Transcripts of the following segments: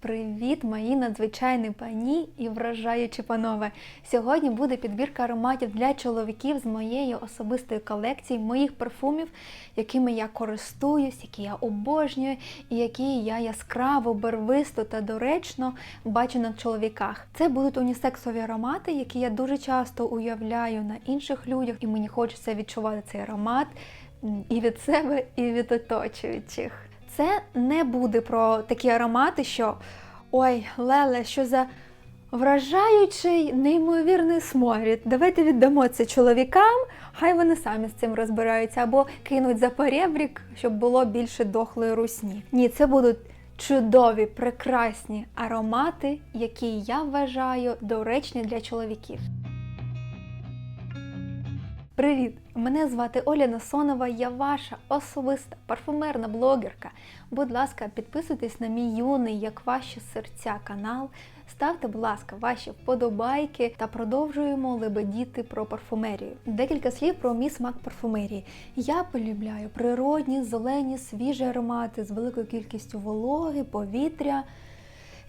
Привіт, мої надзвичайні пані і вражаючі панове! Сьогодні буде підбірка ароматів для чоловіків з моєї особистої колекції моїх парфумів, якими я користуюсь, які я обожнюю, і які я яскраво, барвисто та доречно бачу на чоловіках. Це будуть унісексові аромати, які я дуже часто уявляю на інших людях, і мені хочеться відчувати цей аромат і від себе, і від оточуючих. Це не буде про такі аромати, що ой, Леле, що за вражаючий, неймовірний сморід. Давайте віддамо це чоловікам, хай вони самі з цим розбираються, або кинуть за перебрік, щоб було більше дохлої русні. Ні, це будуть чудові, прекрасні аромати, які я вважаю доречні для чоловіків. Привіт! Мене звати Оля Насонова, я ваша особиста парфумерна блогерка. Будь ласка, підписуйтесь на мій юний, як ваші серця канал. Ставте, будь ласка, ваші вподобайки та продовжуємо лебедіти про парфумерію. Декілька слів про мій смак парфумерії. Я полюбляю природні, зелені, свіжі аромати з великою кількістю вологи, повітря.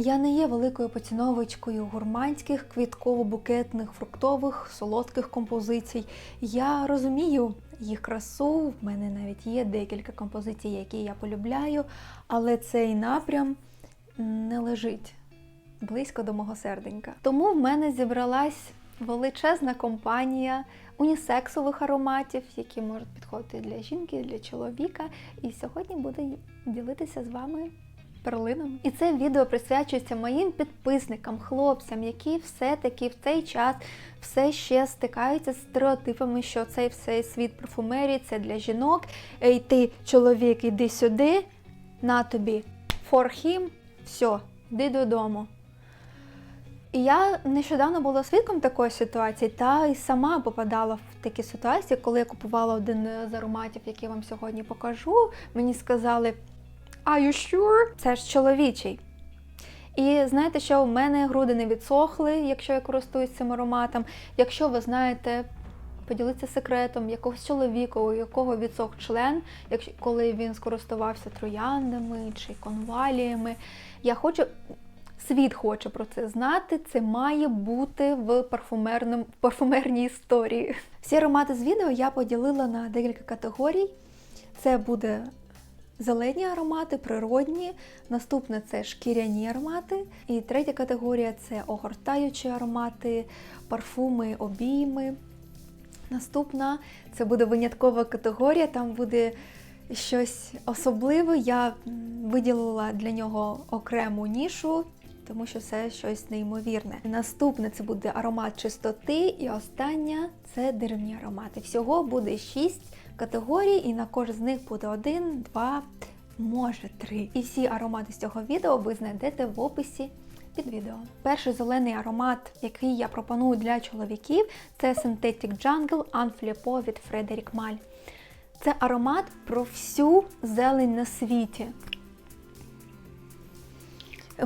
Я не є великою поціновочкою гурманських, квітково-букетних, фруктових, солодких композицій. Я розумію їх красу, в мене навіть є декілька композицій, які я полюбляю, але цей напрям не лежить близько до мого серденька. Тому в мене зібралась величезна компанія унісексових ароматів, які можуть підходити для жінки, для чоловіка. І сьогодні буду ділитися з вами перлинами. І це відео присвячується моїм підписникам, хлопцям, які все-таки в цей час все ще стикаються з стереотипами, що цей все світ парфумерії це для жінок. Ей, ти, чоловік, іди сюди, на тобі for him, все, йди додому. І я нещодавно була свідком такої ситуації, та й сама попадала в такі ситуації, коли я купувала один з ароматів, який я вам сьогодні покажу. Мені сказали, Are you sure? Це ж чоловічий. І знаєте, що у мене груди не відсохли, якщо я користуюсь цим ароматом. Якщо ви знаєте, поділіться секретом якогось чоловіка, у якого відсох член, якщо коли він скористувався трояндами чи конваліями. Я хочу. Світ хоче про це знати, це має бути в парфумерній історії. Всі аромати з відео я поділила на декілька категорій. Це буде Зелені аромати, природні. Наступне це шкіряні аромати. І третя категорія це огортаючі аромати, парфуми, обійми. Наступна це буде виняткова категорія, там буде щось особливе. Я виділила для нього окрему нішу, тому що це щось неймовірне. Наступне це буде аромат чистоти, і остання це деревні аромати. Всього буде 6 категорій, і на кожен з них буде один, два, може три. І всі аромати з цього відео ви знайдете в описі під відео. Перший зелений аромат, який я пропоную для чоловіків, це Synthetic Jungle Unflipo від Frederic Mal. Це аромат про всю зелень на світі.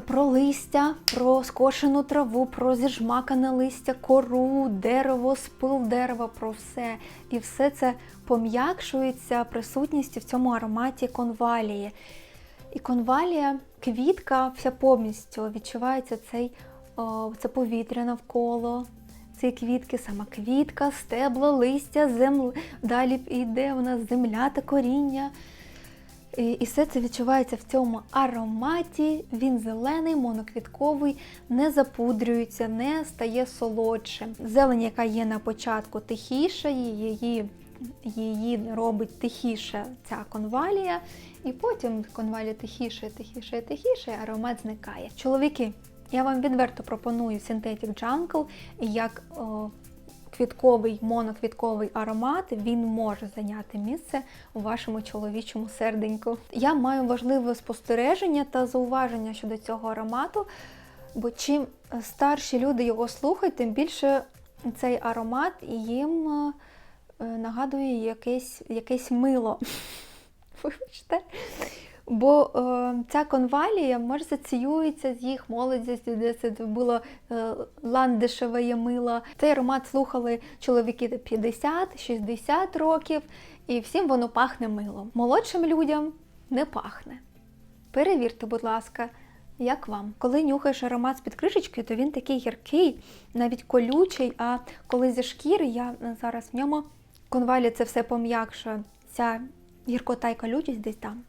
Про листя, про скошену траву, про зіжмакане листя, кору, дерево, спил дерева, про все. І все це пом'якшується присутністю в цьому ароматі конвалії. І конвалія, квітка, вся повністю відчувається цей, о, це повітря навколо. Ці квітки, сама квітка, стебла, листя, земля. Далі йде у нас земля та коріння. І, все це відчувається в цьому ароматі. Він зелений, моноквітковий, не запудрюється, не стає солодшим. Зелень, яка є на початку тихіша, її, її робить тихіше ця конвалія. І потім конвалія тихіше, тихіше, тихіше, аромат зникає. Чоловіки, я вам відверто пропоную Synthetic Jungle як о, квітковий, моноквітковий аромат, він може зайняти місце у вашому чоловічому серденьку. Я маю важливе спостереження та зауваження щодо цього аромату, бо чим старші люди його слухають, тим більше цей аромат їм е, нагадує якесь, якесь мило. Вибачте. Бо е, ця конвалія може асоціюється з їх молодістю, де це було е, ландишеве мило. Цей аромат слухали чоловіки 50-60 років, і всім воно пахне милом. Молодшим людям не пахне. Перевірте, будь ласка, Як вам? Коли нюхаєш аромат з-під кришечки, то він такий гіркий, навіть колючий, а коли зі шкіри, я зараз в ньому конвалі це все пом'якшує. Ця гіркота і колючість десь там.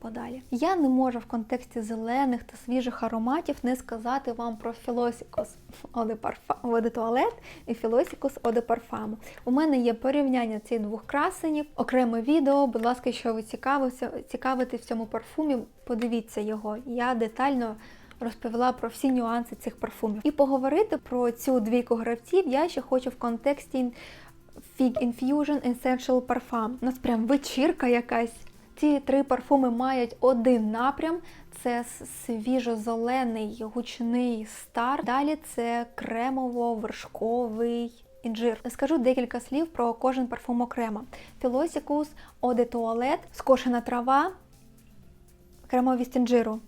Подалі. Я не можу в контексті зелених та свіжих ароматів не сказати вам про Eau de Toilette і Eau de Parfum. У мене є порівняння цих двох красенів, окреме відео. Будь ласка, якщо ви цікавитесь в цьому парфумі, подивіться його. Я детально розповіла про всі нюанси цих парфумів. І поговорити про цю двійку гравців я ще хочу в контексті Fig Infusion Essential Parfum. У нас прям вечірка якась. Ці три парфуми мають один напрям: це свіжо-зелений гучний стар. Далі це кремово-вершковий інжир. Скажу декілька слів про кожен парфум окремо. Eau de Toilette, скошена трава, кремовість інжиру.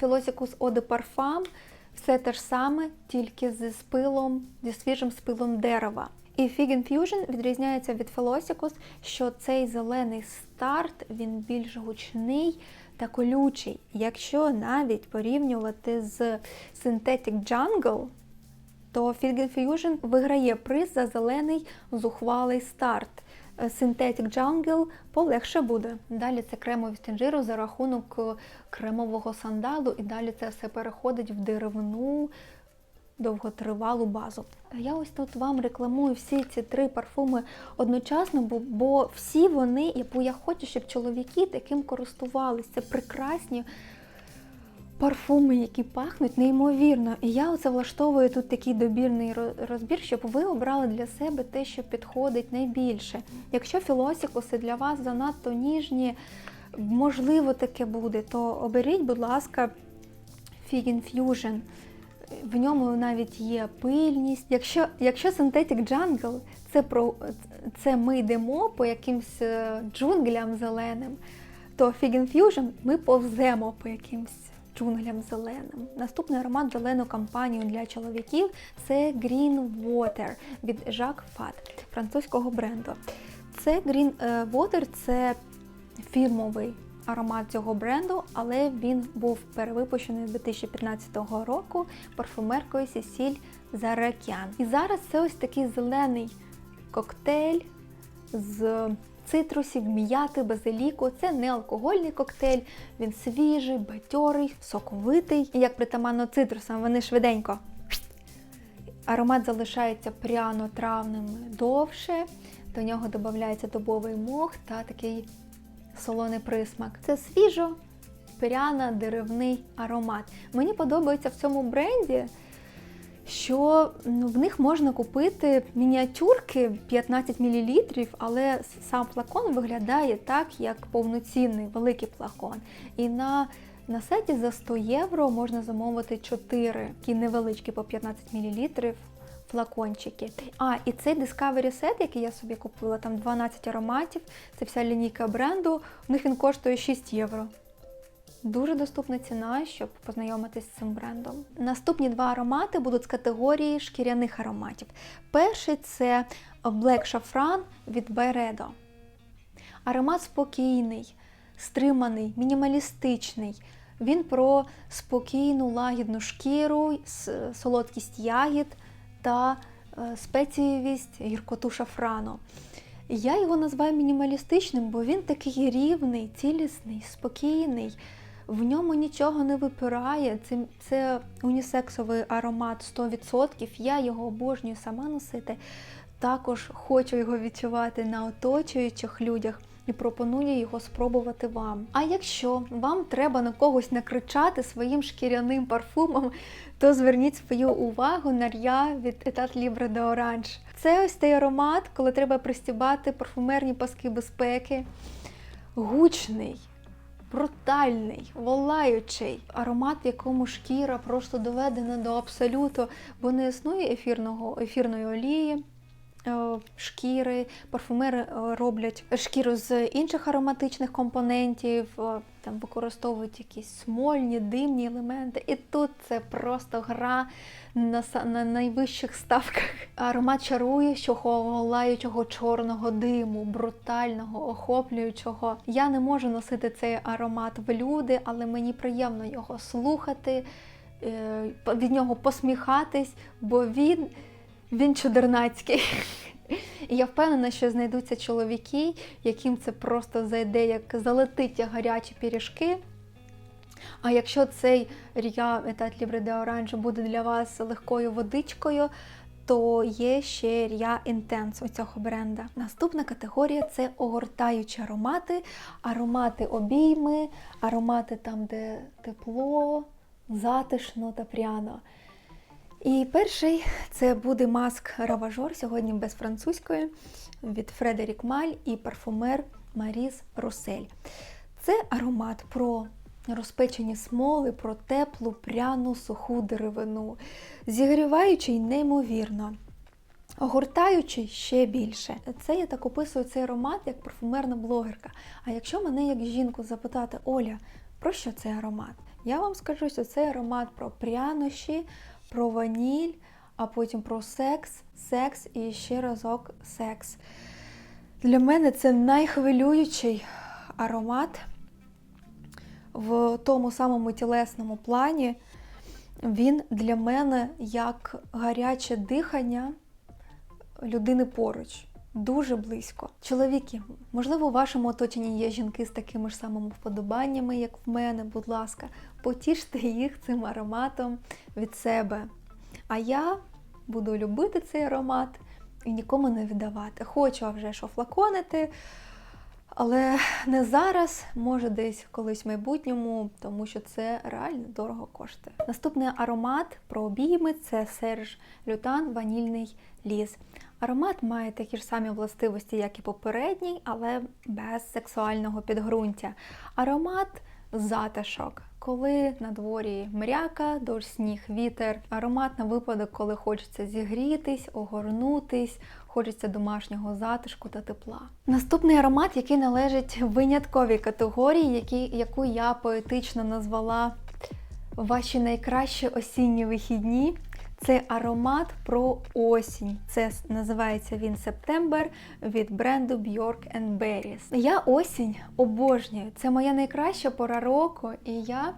Eau de Parfum все те ж саме, тільки зі спилом, зі свіжим спилом дерева. І Fig Infusion відрізняється від Philosophy, що цей зелений старт він більш гучний та колючий. Якщо навіть порівнювати з Synthetic Jungle, то Fig Infusion виграє приз за зелений зухвалий старт. Synthetic Jungle полегше буде. Далі це кремовість інжиру за рахунок кремового сандалу, і далі це все переходить в деревну довготривалу базу. Я ось тут вам рекламую всі ці три парфуми одночасно, бо, бо всі вони, бо я хочу, щоб чоловіки таким користувалися. Це прекрасні парфуми, які пахнуть неймовірно. І я оце влаштовую тут такий добірний розбір, щоб ви обрали для себе те, що підходить найбільше. Якщо філосікуси для вас занадто ніжні, можливо, таке буде, то оберіть, будь ласка, Fig Infusion. В ньому навіть є пильність. Якщо, якщо Synthetic Jungle це про це ми йдемо по якимсь е, джунглям зеленим, то Fig Infusion ми повземо по якимсь джунглям зеленим. Наступний аромат зелену кампанію для чоловіків це Green Water від Jacques Fat, французького бренду. Це Green е, Water це фірмовий аромат цього бренду, але він був перевипущений з 2015 року парфумеркою Сесіль Заракян. І зараз це ось такий зелений коктейль з цитрусів, м'яти, базиліку. Це не алкогольний коктейль, він свіжий, бадьорий, соковитий. І як притаманно цитрусам, вони швиденько. Аромат залишається пряно-травним довше, до нього додається дубовий мох та такий солоний присмак. Це свіжо, пряно деревний аромат. Мені подобається в цьому бренді, що ну, в них можна купити мініатюрки 15 мл, але сам флакон виглядає так, як повноцінний великий флакон. І на на сайті за 100 євро можна замовити 4 такі невеличкі по 15 мл флакончики. А, і цей Discovery Set, який я собі купила, там 12 ароматів, це вся лінійка бренду, у них він коштує 6 євро. Дуже доступна ціна, щоб познайомитись з цим брендом. Наступні два аромати будуть з категорії шкіряних ароматів. Перший це Black Saffron від Byredo. Аромат спокійний, стриманий, мінімалістичний. Він про спокійну лагідну шкіру, солодкість ягід та е, спецієвість гіркоту шафрану. Я його називаю мінімалістичним, бо він такий рівний, цілісний, спокійний. В ньому нічого не випирає. Це, це унісексовий аромат 100%. Я його обожнюю сама носити. Також хочу його відчувати на оточуючих людях і пропоную його спробувати вам. А якщо вам треба на когось накричати своїм шкіряним парфумом, то зверніть свою увагу на р'я від Etat Libre de Orange. Це ось той аромат, коли треба пристібати парфумерні паски безпеки. Гучний, брутальний, волаючий аромат, в якому шкіра просто доведена до абсолюту, бо не існує ефірного, ефірної олії. Е, шкіри, парфумери е, роблять шкіру з інших ароматичних компонентів, е, там використовують якісь смольні, димні елементи. І тут це просто гра на, на найвищих ставках. Аромат чаруючого, лаючого чорного диму, брутального, охоплюючого. Я не можу носити цей аромат в люди, але мені приємно його слухати, від нього посміхатись, бо він, він чудернацький. І я впевнена, що знайдуться чоловіки, яким це просто зайде, як залетить гарячі пиріжки. А якщо цей Рія Етат Лібре де Оранж буде для вас легкою водичкою, то є ще Рія Інтенс у цього бренда. Наступна категорія це огортаючі аромати, аромати обійми, аромати там, де тепло, затишно та пряно. І перший це буде маск Раважор, сьогодні без французької, від Фредерік Маль і парфумер Маріс Русель. Це аромат про розпечені смоли, про теплу, пряну, суху деревину, зігріваючий неймовірно. Огортаючий ще більше. Це я так описую цей аромат як парфумерна блогерка. А якщо мене як жінку запитати, Оля, про що цей аромат? Я вам скажу, що цей аромат про прянощі, про ваніль, а потім про секс, секс і ще разок секс. Для мене це найхвилюючий аромат в тому самому тілесному плані. Він для мене як гаряче дихання людини поруч. Дуже близько. Чоловіки, можливо, у вашому оточенні є жінки з такими ж самими вподобаннями, як в мене. Будь ласка, потіште їх цим ароматом від себе. А я буду любити цей аромат і нікому не віддавати. Хочу вже ж офлаконити, але не зараз, може десь колись в майбутньому, тому що це реально дорого коштує. Наступний аромат про обійми це Серж Лютан ванільний ліс. Аромат має такі ж самі властивості, як і попередній, але без сексуального підґрунтя. Аромат затишок, коли на дворі мряка, дощ, сніг, вітер. Аромат на випадок, коли хочеться зігрітись, огорнутись, хочеться домашнього затишку та тепла. Наступний аромат, який належить винятковій категорії, який, яку я поетично назвала ваші найкращі осінні вихідні. Це аромат про осінь. Це називається він Септембер від бренду Bjork Berries. Я осінь обожнюю. Це моя найкраща пора року, і я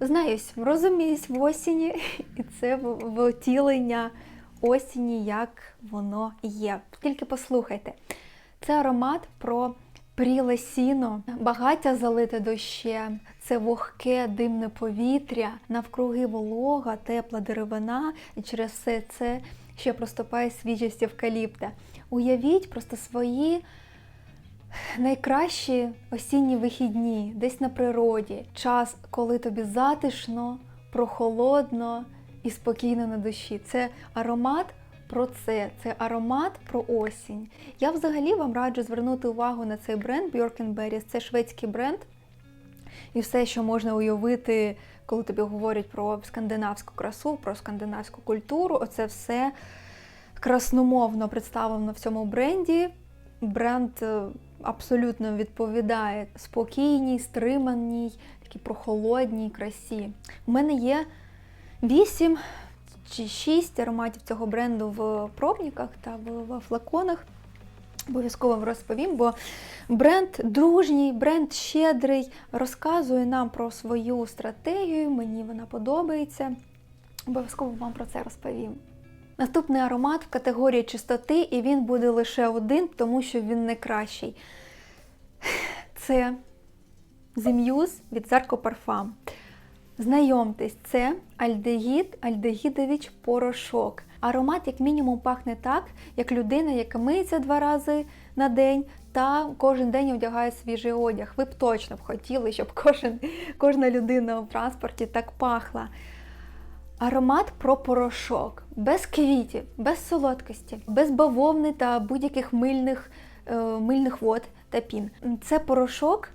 знаюсь, розуміюсь в осені, і це втілення осені, як воно є. Тільки послухайте. Це аромат про пріле сіно, багаття залите дощем, це вогке димне повітря, навкруги волога, тепла деревина, і через все це ще проступає свіжість евкаліпта. Уявіть просто свої найкращі осінні вихідні, десь на природі, час, коли тобі затишно, прохолодно і спокійно на душі. Це аромат про це, це аромат про осінь. Я взагалі вам раджу звернути увагу на цей бренд Bjork Berries. Це шведський бренд. І все, що можна уявити, коли тобі говорять про скандинавську красу, про скандинавську культуру, оце все красномовно представлено в цьому бренді. Бренд е, абсолютно відповідає спокійній, стриманій, такій прохолодній красі. У мене є 8 чи 6 ароматів цього бренду в пробниках та в, флаконах. Обов'язково вам розповім, бо бренд дружній, бренд щедрий, розказує нам про свою стратегію, мені вона подобається. Обов'язково вам про це розповім. Наступний аромат в категорії чистоти, і він буде лише один, тому що він не кращий. Це The Muse від Zarco Parfum. Знайомтесь, це альдегід, альдегідович порошок. Аромат, як мінімум, пахне так, як людина, яка миється два рази на день та кожен день одягає свіжий одяг. Ви б точно б хотіли, щоб кожен, кожна людина в транспорті так пахла. Аромат про порошок, без квітів, без солодкості, без бавовни та будь-яких мильних, е, мильних вод та пін. Це порошок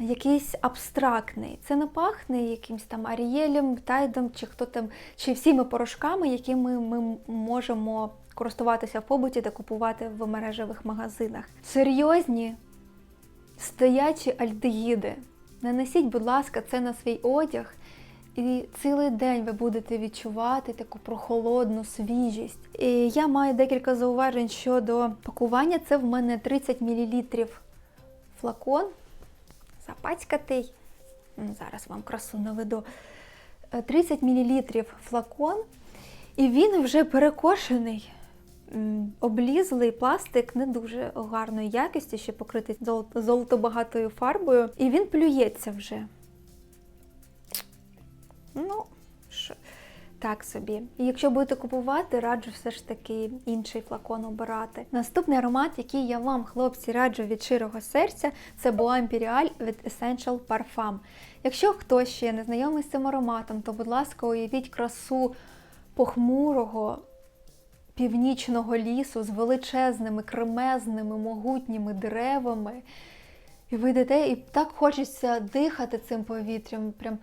якийсь абстрактний. Це не пахне якимсь там Арієлем, Тайдом, чи хто там, чи всіми порошками, якими ми можемо користуватися в побуті та купувати в мережевих магазинах. Серйозні стоячі альдегіди. Нанесіть, будь ласка, це на свій одяг, і цілий день ви будете відчувати таку прохолодну свіжість. І я маю декілька зауважень щодо пакування. Це в мене 30 мл флакон, запацькатий. Зараз вам красу наведу. Е, 30 мл флакон, і він вже перекошений. Облізлий пластик не дуже гарної якості, ще покритий золо- золотобагатою фарбою, і він плюється вже. Ну, так собі. І якщо будете купувати, раджу все ж таки інший флакон обирати. Наступний аромат, який я вам, хлопці, раджу від щирого серця, це Bois Imperial від Essential Parfum. Якщо хтось ще не знайомий з цим ароматом, то, будь ласка, уявіть красу похмурого північного лісу з величезними, кремезними, могутніми деревами. І ви йдете, і так хочеться дихати цим повітрям, прям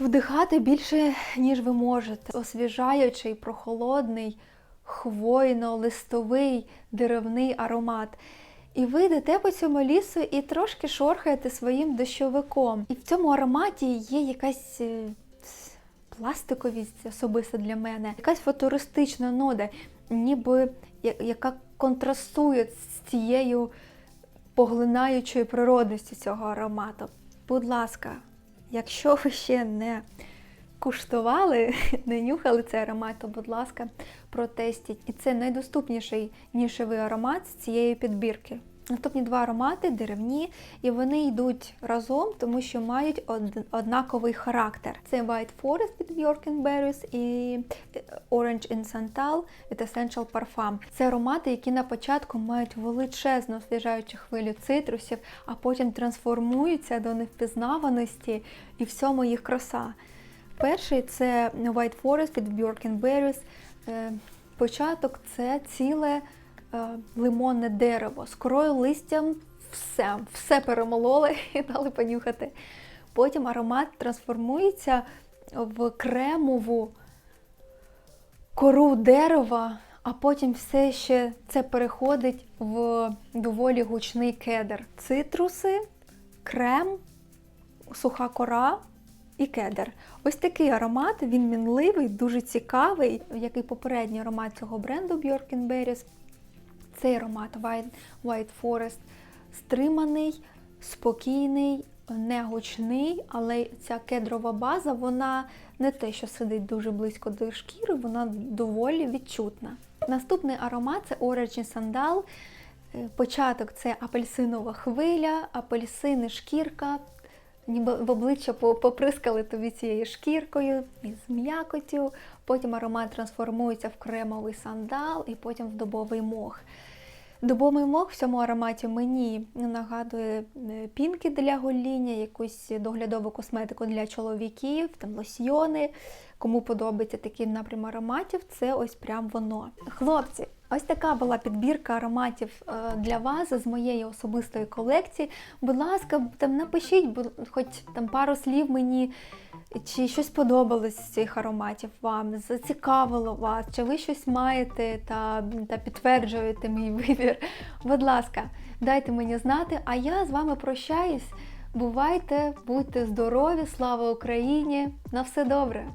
вдихати більше, ніж ви можете. Освіжаючий, прохолодний, хвойно-листовий деревний аромат. І ви йдете по цьому лісу і трошки шорхаєте своїм дощовиком. І в цьому ароматі є якась е, пластиковість особисто для мене, якась футуристична нода, ніби яка контрастує з цією поглинаючою природністю цього аромату. Будь ласка, якщо ви ще не куштували, не нюхали цей аромат, то, будь ласка, протестіть. І це найдоступніший нішевий аромат з цієї підбірки. Наступні два аромати деревні, і вони йдуть разом, тому що мають од- однаковий характер. Це White Forest від Bjork Berries і е, Orange in Santal від Essential Parfum. Це аромати, які на початку мають величезну освіжаючу хвилю цитрусів, а потім трансформуються до невпізнаваності і в цьому їх краса. Перший це White Forest від Bjork Berries. Е, Початок це ціле лимонне дерево. З корою листям все, все перемололи і дали понюхати. Потім аромат трансформується в кремову кору дерева, а потім все ще це переходить в доволі гучний кедр. Цитруси, крем, суха кора і кедр. Ось такий аромат, він мінливий, дуже цікавий, як і попередній аромат цього бренду Bjork Berries. Цей аромат White, White Forest стриманий, спокійний, не гучний, але ця кедрова база, вона не те, що сидить дуже близько до шкіри, вона доволі відчутна. Наступний аромат це Orange in Sandal. Е, Початок це апельсинова хвиля, апельсини, шкірка. Ніби в обличчя поприскали тобі цією шкіркою із м'якотю, потім аромат трансформується в кремовий сандал і потім в дубовий мох. Дубовий мох в цьому ароматі мені нагадує е, пінки для гоління, якусь доглядову косметику для чоловіків, там лосьйони. Кому подобається такий напрям ароматів, це ось прям воно. Хлопці, ось така була підбірка ароматів е, для вас з моєї особистої колекції. Будь ласка, там напишіть, хоч там пару слів мені, чи щось подобалось з цих ароматів вам, зацікавило вас, чи ви щось маєте та, та підтверджуєте мій вибір. Будь ласка, дайте мені знати, а я з вами прощаюсь. Бувайте, будьте здорові, слава Україні! На все добре!